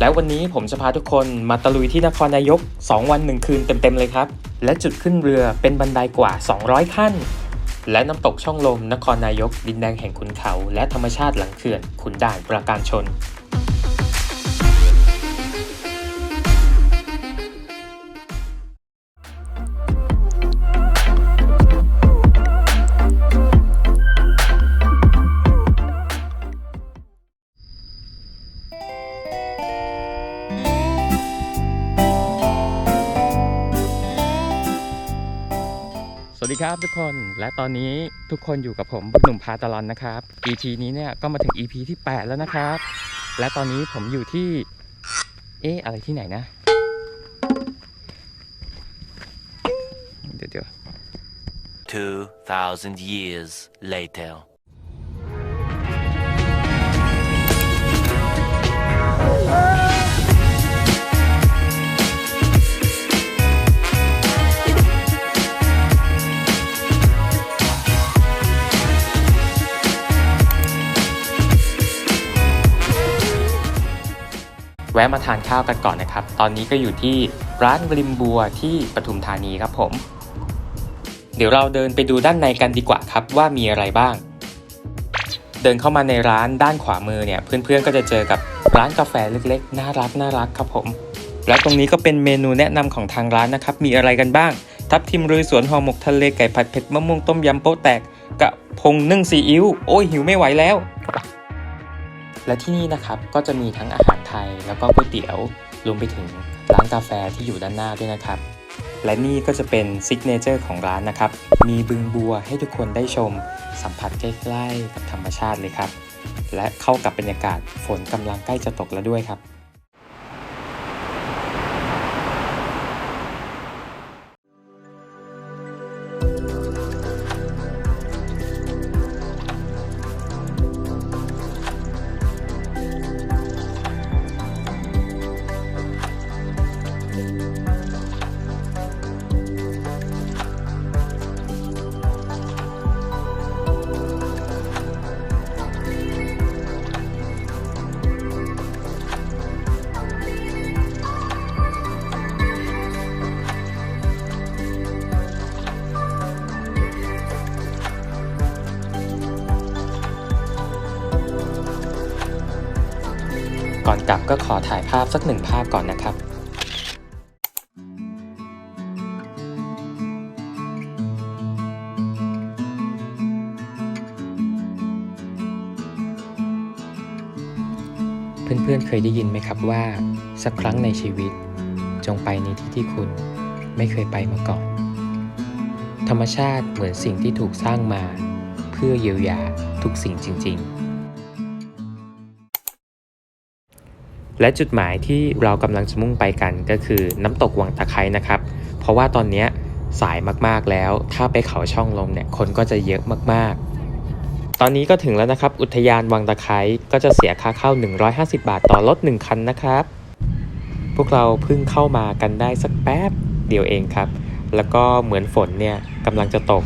แล้ววันนี้ผมจะพาทุกคนมาตะลุยที่นครนายก 2 วัน 1 คืนเต็มๆเลยครับ และจุดขึ้นเรือเป็นบันไดกว่า 200 ขั้น และน้ำตกช่องลมนครนายก ดินแดงแห่งขุนเขา และธรรมชาติหลังเขื่อนขุนด่านประการชน สวัสดีครับทุกคนและตอนนี้ทุกคนอยู่กับผมบุญหนุ่มพาตลอนนะครับ EP นี้เนี่ยก็มาถึง EP ที่ 8 แล้วนะครับ และตอนนี้ผมอยู่ที่ เอ๊ะอะไรที่ไหนนะ เดี๋ยวเดี๋ยว two thousand years later. วะมาทานข้าวกันก่อนนะครับ ตอนนี้ก็อยู่ที่ร้านริมบัวที่ปทุมธานีครับผม เดี๋ยวเราเดินไปดูด้านในกันดีกว่าครับว่ามีอะไรบ้าง เดินเข้ามาในร้านด้านขวามือเนี่ย เพื่อนๆก็จะเจอกับร้านกาแฟเล็กๆ น่ารักน่ารักครับผม และตรงนี้ก็เป็นเมนูแนะนำของทางร้านนะครับ มีอะไรกันบ้าง ทับทิมรุยสวนห่อหมกทะเลไก่ผัดเผ็ดมะม่วงต้มยำโป๊ะแตกกะพงนึ่งซีอิ๊วโอ้ยหิวไม่ไหวแล้ว และที่นี่นะครับก็จะมีทั้งอาหารไทยแล้วก็ก๋วยเตี๋ยวรวมไปถึงร้านกาแฟที่อยู่ด้านหน้าด้วยนะครับ และนี่ก็จะเป็นซิกเนเจอร์ของร้านนะครับ มีบึงบัวให้ทุกคนได้ชม สัมผัสใกล้ๆกับธรรมชาติเลยครับ และเข้ากับบรรยากาศฝนกำลังใกล้จะตกแล้วด้วยครับ อนกลับก็ขอถ่ายภาพสักหนึ่งภาพก่อนนะครับเพื่อนๆเคยได้ยินไหมครับว่า สักครั้งในชีวิต จงไปในที่ที่คุณไม่เคยไปมาก่อน ธรรมชาติเหมือนสิ่งที่ถูกสร้างมา เพื่อเยียวยาทุกสิ่งจริง ๆ และจุดหมายที่เรากำลังจะมุ่งไปกันก็คือน้ำตกวังตะไคร้นะครับ เพราะว่าตอนนี้สายมากๆแล้ว ถ้าไปเขาช่องลมเนี่ยคนก็จะเยอะมากๆ ตอนนี้ก็ถึงแล้วนะครับ อุทยานวังตะไคร้ก็จะเสียค่าเข้า 150 บาทต่อรถ1คันนะครับ พวกเราเพิ่งเข้ามากันได้สักแป๊บเดียวเองครับ แล้วก็เหมือนฝนเนี่ยกำลังจะตก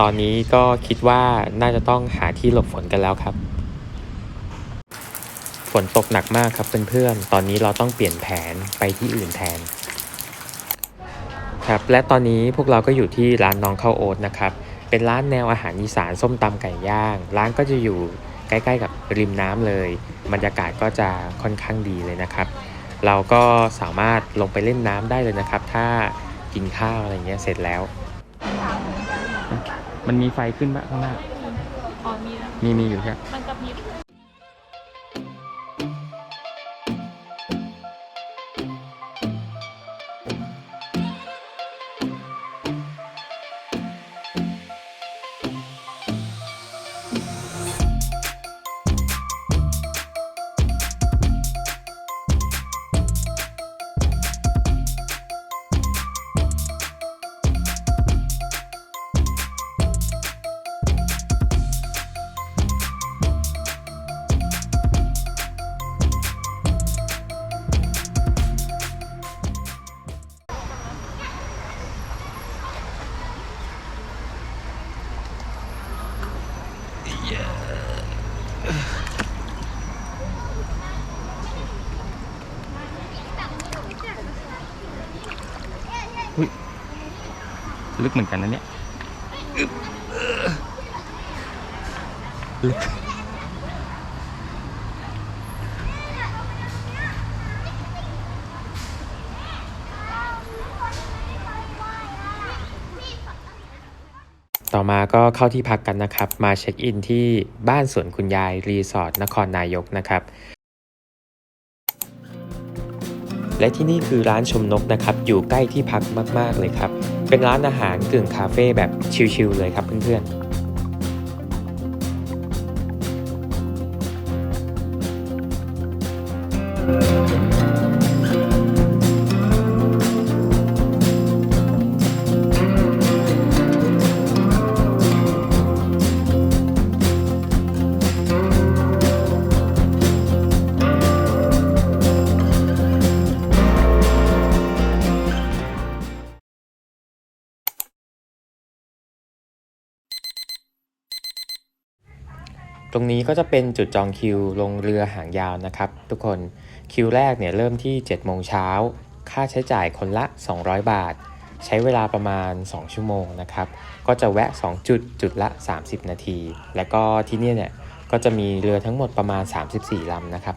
ตอนนี้ก็คิดว่าน่าจะต้องหาที่หลบฝนกันแล้วครับ ฝนตกหนักมากครับเพื่อนๆ ตอนนี้เราต้องเปลี่ยนแผนไปที่อื่นแทน ครับ และตอนนี้พวกเราก็อยู่ที่ร้านน้องข้าวโอ๊ตนะครับ เป็นร้านแนวอาหารอีสานส้มตำไก่ย่าง ร้านก็จะอยู่ใกล้ๆกับริมน้ำเลย บรรยากาศก็จะค่อนข้างดีเลยนะครับ เราก็สามารถลงไปเล่นน้ำได้เลยนะครับ ถ้ากินข้าวอะไรเงี้ยเสร็จแล้ว มันมีไฟขึ้นบ้างข้างหน้า อ๋อมีนะมีมีอยู่ใช่ไหมมัน อุ๊ยลึกเหมือนกันนะเนี่ยลึกต่อมาก็เข้าที่พักกันนะครับ มาเช็คอินที่บ้านสวนคุณยายรีสอร์ทนครนายกนะครับ และที่นี่คือร้านชมนกนะครับอยู่ใกล้ที่พักมาก ๆ เลยครับ เป็นร้านอาหารกึ่งคาเฟ่แบบชิลๆเลยครับเพื่อนๆ ตรงนี้ก็จะเป็นจุดจองคิวลงเรือหางยาวนะครับ ทุกคนคิวแรกเนี่ยเริ่มที่ 7 โมงเช้า ค่าใช้จ่ายคนละ 200 บาท ใช้เวลาประมาณ 2 ชั่วโมงนะครับ ก็จะแวะ 2 จุดจุดละ 30 นาที และก็ที่นี่เนี่ยก็จะมีเรือทั้งหมดประมาณ 34ลำนะครับ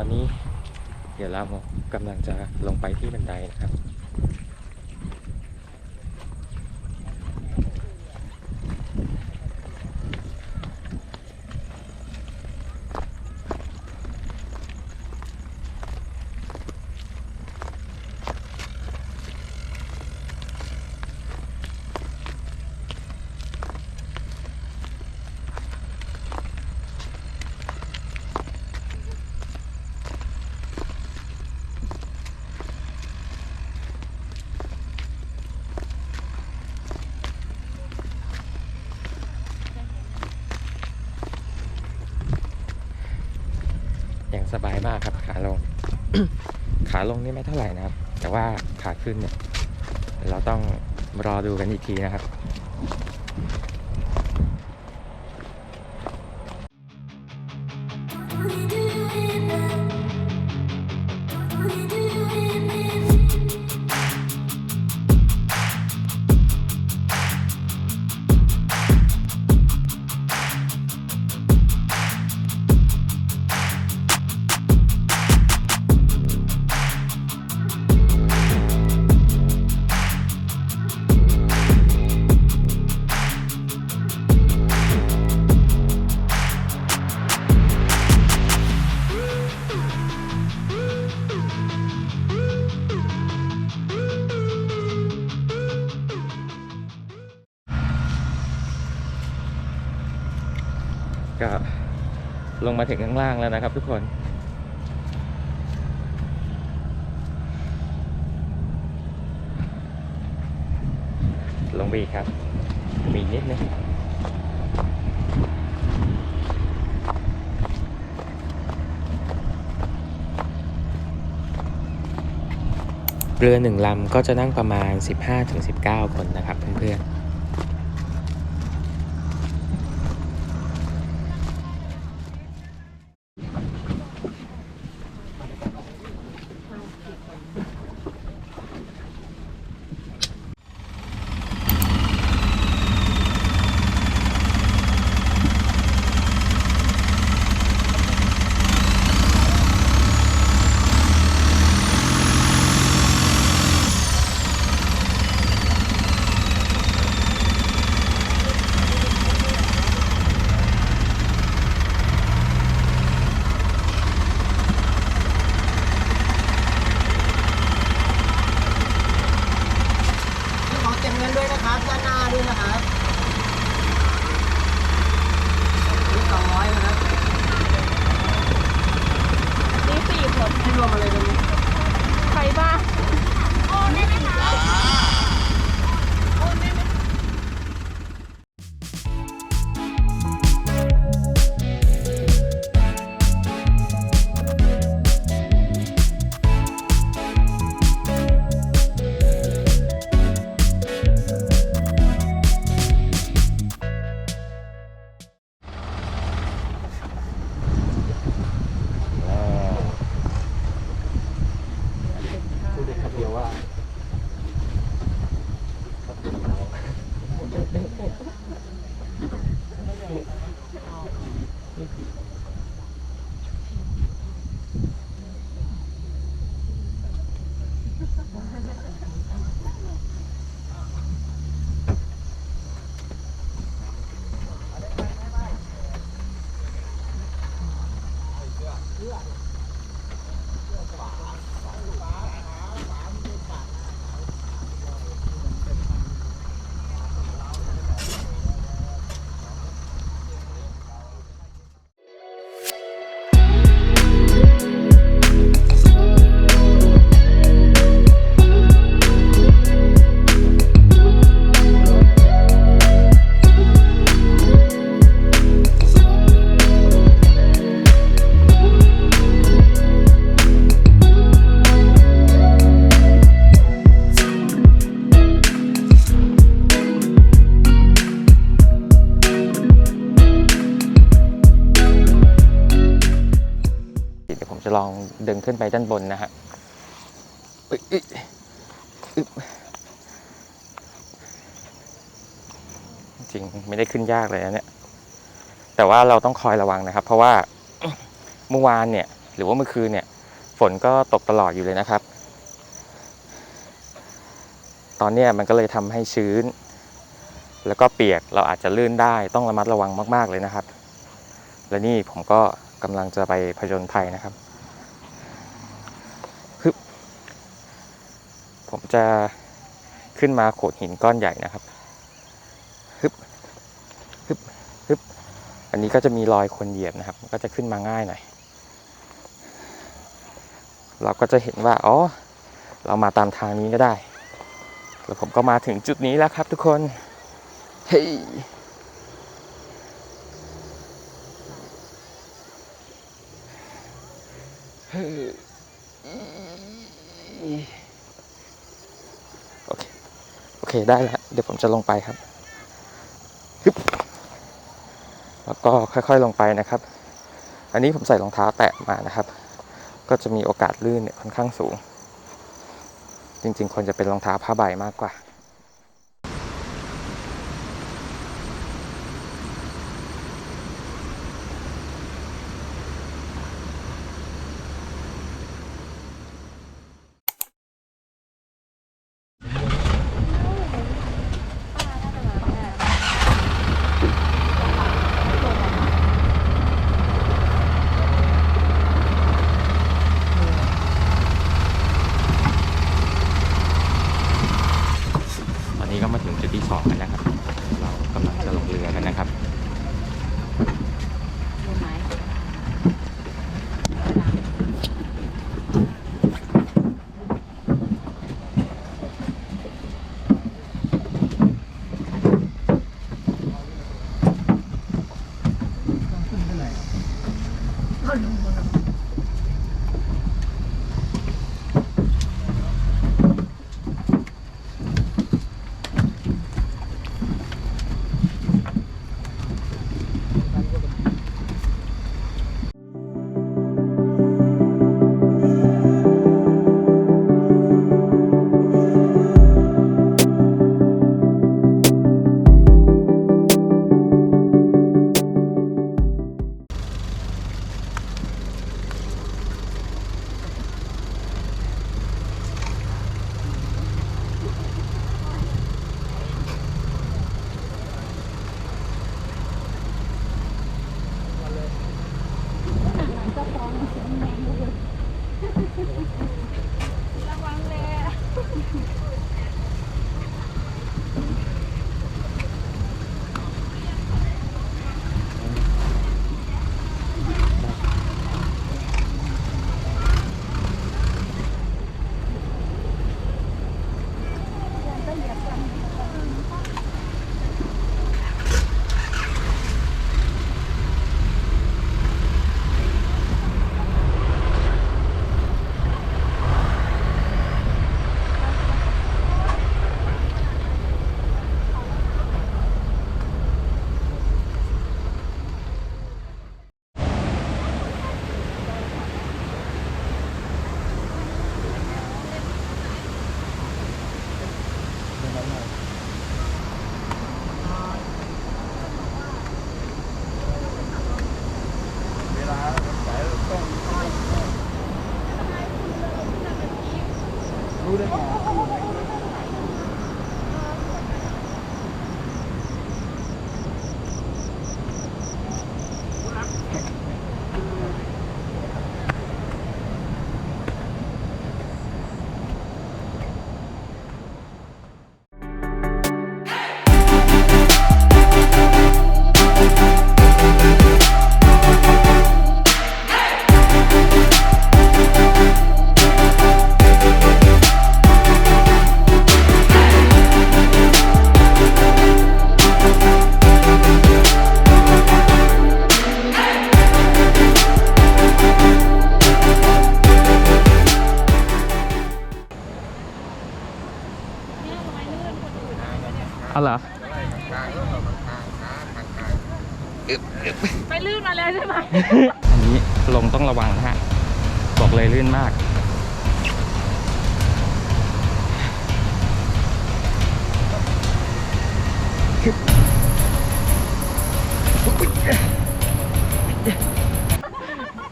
อนนี้ เดี๋ยวเรากำลังจะลงไปที่บันไดนะครับ สบายมากครับขาลง ขาลงนี่ไม่เท่าไหร่นะครับ แต่ว่าขาขึ้นเนี่ย เราต้องรอดูกันอีกทีนะครับ มาถึงข้างล่างแล้วนะครับทุกคน ลงไปอีครับ มีนิดนึงเรือหนึ่งลำก็จะนั่งประมาณ 15-19 คนนะครับเพื่อนๆ ขอเก็บเงินด้วยนะครับด้าน จะลองเดินขึ้นไปด้านบนนะฮะจริงไม่ได้ขึ้นยากเลยนะเนี่ย แต่ว่าเราต้องคอยระวังนะครับ เพราะว่าเมื่อวานเนี่ย หรือว่าเมื่อคืนเนี่ย ฝนก็ตกตลอดอยู่เลยนะครับ ตอนนี้มันก็เลยทำให้ชื้น แล้วก็เปียกเราอาจจะลื่นได้ต้องระมัดระวังมาก ๆเลยนะครับ และนี่ผมก็กำลังจะไปผจญภัยนะครับ ผมจะขึ้นมาโขดหินก้อนใหญ่นะครับฮึบฮึบฮึบอันนี้ก็จะมีรอยคนเหยียบนะครับ ก็จะขึ้นมาง่ายหน่อยเราก็จะเห็นว่าอ๋อเรามาตามทางนี้ก็ได้ แล้วผมก็มาถึงจุดนี้แล้วครับทุกคนเฮ้ยเคโอ เคได้แล้ว เดี๋ยวผมจะลงไปครับฮึบแล้วก็ค่อยๆลงไปนะครับ อันนี้ผมใส่รองเท้าแตะมานะครับ ก็จะมีโอกาสลื่นเนี่ยค่อนข้างสูง จริงๆควรจะเป็นรองเท้าผ้าใบมากกว่า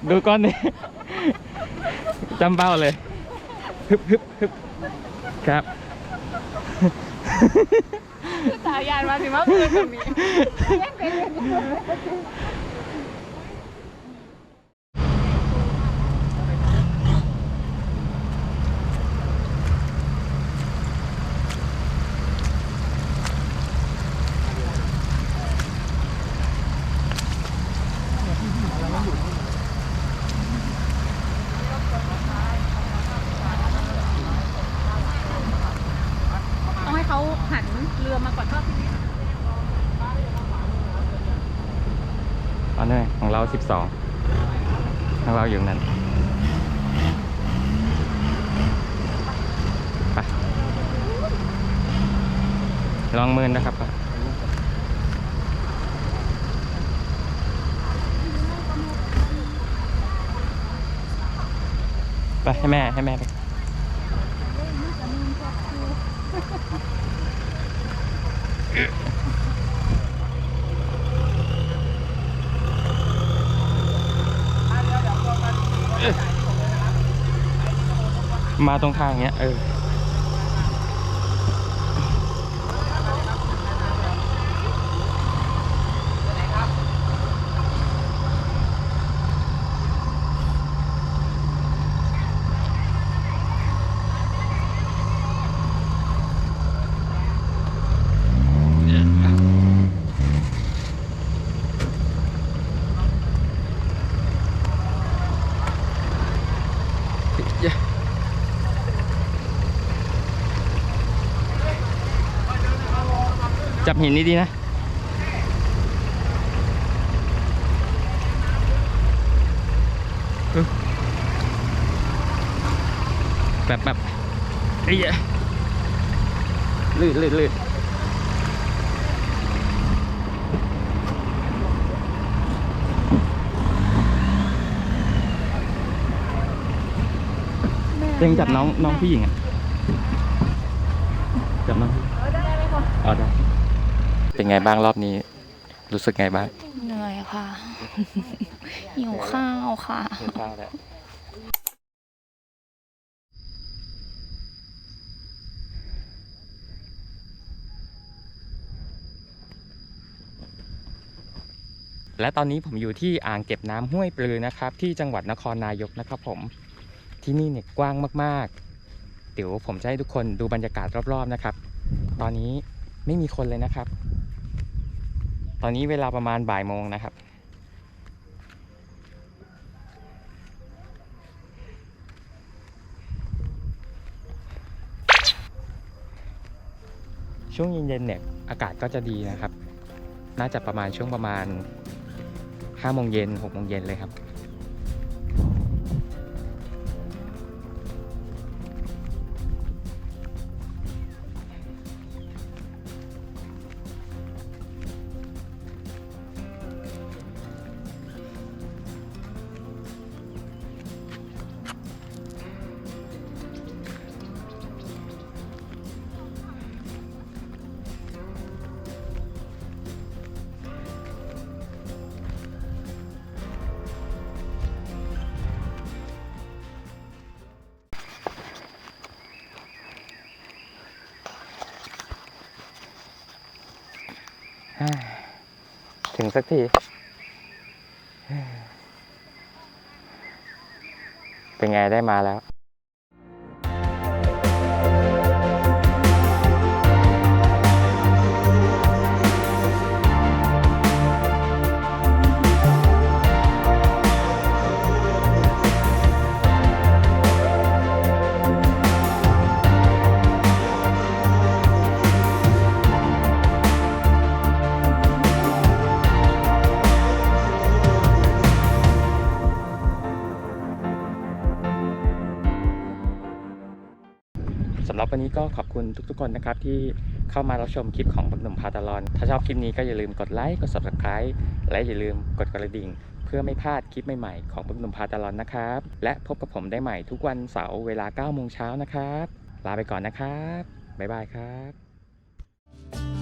ดูก้อนนี้จำเป้าเลยฮึบฮึบฮึบครับสายยานมาถึงว่าคือตรงนี้ ต้องให้เขาหันเรือมาก่อนรอบที่นี้ อันนี้ของเราสิบสองของเราอยู่นั้นไปลองมือนะครับไปให้แม่ให้แม่ไป มาตรงทางเนี้ยเออ หินนี้ดีนะ แบบแบบไอ้เหี้ยลื่นลื่นลื่นเต็งจับน้องน้องผู้หญิงอะ จับน้องเอาได้ เป็นไงบ้างรอบนี้ รู้สึกไงบ้างเหนื่อยค่ะ หิวข้าวค่ะกินข้าวแล้วและตอนนี้ผมอยู่ที่อ่างเก็บน้ำห้วยปลือนะครับ ที่จังหวัดนครนายกนะครับผมที่นี่เนี่ยกว้างมากๆ เดี๋ยวผมจะให้ทุกคนดูบรรยากาศรอบๆนะครับ ตอนนี้ไม่มีคนเลยนะครับ ตอนนี้เวลาประมาณบ่ายโมงนะครับ ช่วงเย็นๆเนี่ยอากาศก็จะดีนะครับ น่าจะประมาณช่วงประมาณ5โมงเย็น6โมงเย็นเลยครับ สักทีเป็นไงได้มาแล้ว วันนี้ก็ขอบคุณทุกๆคนนะครับที่เข้ามารับชมคลิปของบักหนุ่มพาตาลอน ถ้าชอบคลิปนี้ก็อย่าลืมกดไลค์ กด subscribe และอย่าลืมกดกระดิ่ง เพื่อไม่พลาดคลิปใหม่ๆของบักหนุ่มพาตาลอนนะครับ และพบกับผมได้ใหม่ทุกวันเสาร์เวลา9โมงเช้านะครับ ลาไปก่อนนะครับ บ๊ายบายครับ